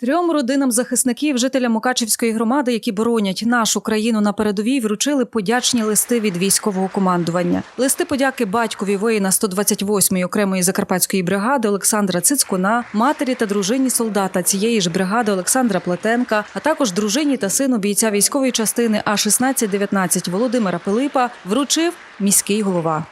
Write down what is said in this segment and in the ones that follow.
Трьом родинам захисників, жителям Мукачівської громади, які боронять нашу країну на передовій, вручили подячні листи від військового командування. Листи подяки батькові воїна 128-ї окремої закарпатської бригади Олександра Цицькуна, матері та дружині солдата цієї ж бригади Олександра Плетенка, а також дружині та сину бійця військової частини А 1619 Володимира Пилипа вручив міський голова.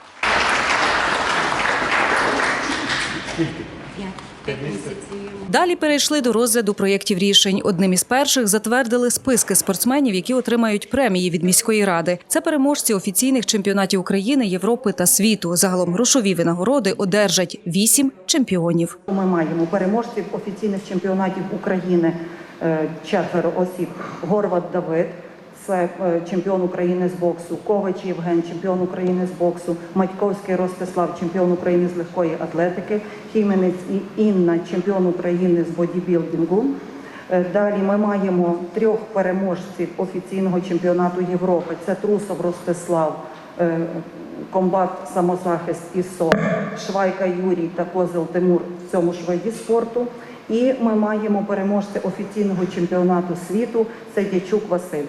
Далі перейшли до розгляду проєктів рішень. Одним із перших затвердили списки спортсменів, які отримають премії від міської ради. Це переможці офіційних чемпіонатів України, Європи та світу. Загалом грошові винагороди одержать вісім чемпіонів. Ми маємо переможців офіційних чемпіонатів України е, четверо осіб. Горват Давид, це е, чемпіон України з боксу, Ковач Євген, чемпіон України з боксу, Матьковський Ростислав, чемпіон України з легкої атлетики, Хіменець і Інна, чемпіон України з бодібілдингу. Е, Далі ми маємо трьох переможців офіційного чемпіонату Європи. Це Трусов Ростислав, е, комбат самозахист ІСО, Швайка Юрій та Козел Тимур в цьому ж виді спорту. І ми маємо переможця офіційного чемпіонату світу. Це Дячук Василь.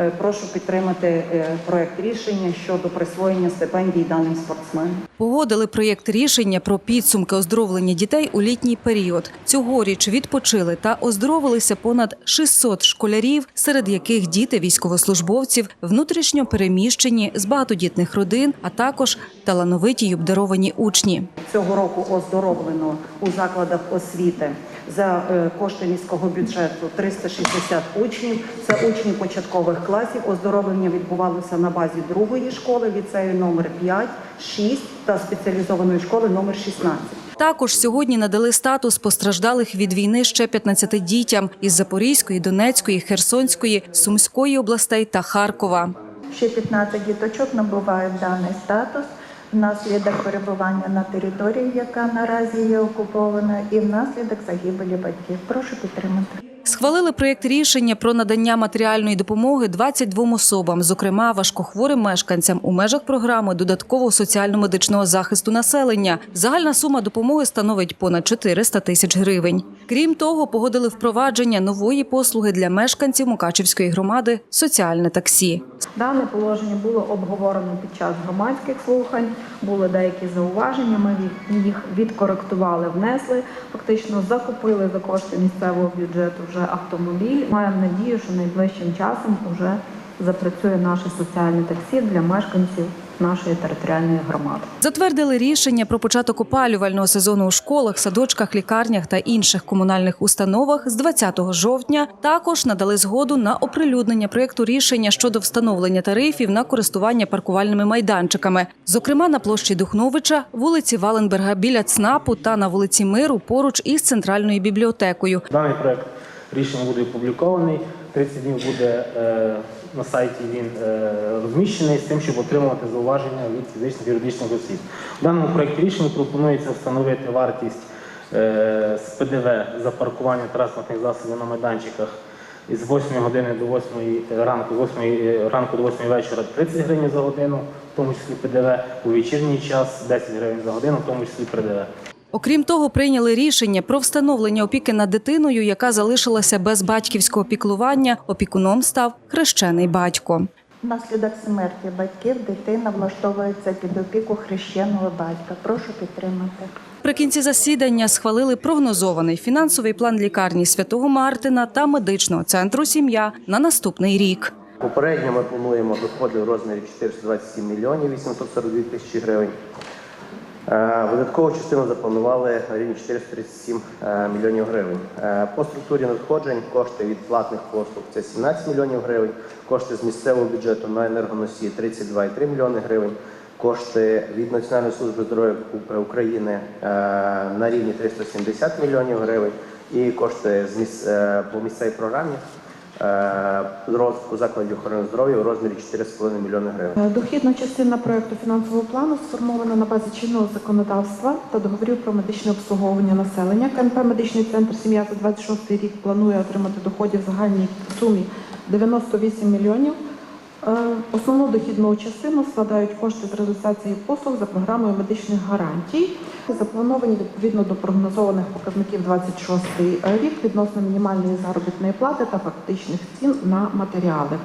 Е, Прошу підтримати е, проект рішення щодо присвоєння стипендій даним спортсменам. Погодили проєкт рішення про підсумки оздоровлення дітей у літній період. Цьогоріч відпочили та оздоровилися понад 600 школярів, серед яких діти військовослужбовців, внутрішньо переміщені з багатодітних родин, а також талановиті й обдаровані учні. Цього року оздоровлено у закладах освіти за е, кошти міського бюджету 360 учнів. Це учні початкових класів. Оздоровлення відбувалося на базі другої школи, ліцею номер 5, 6 та спеціалізованої школи номер 16. Також сьогодні надали статус постраждалих від війни ще 15 дітям із Запорізької, Донецької, Херсонської, Сумської областей та Харкова. Ще 15 діточок набувають даний статус внаслідок перебування на території, яка наразі є окупована, і внаслідок загибелі батьків. Прошу підтримати. Схвалили проєкт рішення про надання матеріальної допомоги 22 особам, зокрема важкохворим мешканцям у межах програми додаткового соціально-медичного захисту населення. Загальна сума допомоги становить понад 400 тисяч гривень. Крім того, погодили впровадження нової послуги для мешканців Мукачівської громади соціальне таксі. Дане положення було обговорено під час громадських слухань. Були деякі зауваження. Ми їх відкоректували, внесли. Фактично закупили за кошти місцевого бюджету вже автомобіль. Маємо надію, що найближчим часом вже запрацює наше соціальне таксі для мешканців нашої територіальної громади. Затвердили рішення про початок опалювального сезону у школах, садочках, лікарнях та інших комунальних установах з 20 жовтня. Також надали згоду на оприлюднення проєкту рішення щодо встановлення тарифів на користування паркувальними майданчиками, зокрема на площі Духновича, вулиці Валенберга біля ЦНАПу та на вулиці Миру поруч із центральною бібліотекою. Даний проект рішення буде опублікований. 30 днів буде е, на сайті він е, розміщений з тим, щоб отримувати зауваження від фізичних і юридичних осіб. В даному проєкті рішення пропонується встановити вартість е, з ПДВ за паркування транспортних засобів на майданчиках із 8 години до 8 ранку, 8 ранку до 8 вечора 30 гривень за годину, в тому числі ПДВ, у вечірній час 10 гривень за годину, в тому числі ПДВ. Окрім того, прийняли рішення про встановлення опіки над дитиною, яка залишилася без батьківського піклування. Опікуном став хрещений батько. Внаслідок смерті батьків дитина влаштовується під опіку хрещеного батька. Прошу підтримати. При кінці засідання схвалили прогнозований фінансовий план лікарні Святого Мартина та медичного центру Сім'я на наступний рік. Попередньо ми плануємо доходи в розмірі 427 мільйонів 842 тисячі гривень. Е, Видаткову частину запланували на рівні 437 е, мільйонів гривень. Е, По структурі надходжень кошти від платних послуг це 17 мільйонів гривень, кошти з місцевого бюджету на енергоносії 32,3 мільйони гривень, кошти від Національної служби здоров'я України е, на рівні 370 мільйонів гривень і кошти по місцевій програмі розвитку закладів охорони здоров'я у розмірі 4,5 мільйони гривень. Е, Дохідна частина проекту фінансового плану сформована на базі чинного законодавства та договорів про медичне обслуговування населення. КНП Медичний центр сім'я за 26 рік планує отримати доходів в загальній сумі 98 мільйонів Е, Основну дохідну частину складають кошти з реалізації послуг за програмою медичних гарантій. Заплановані відповідно до прогнозованих показників 26 рік відносно мінімальної заробітної плати та фактичних цін на матеріали.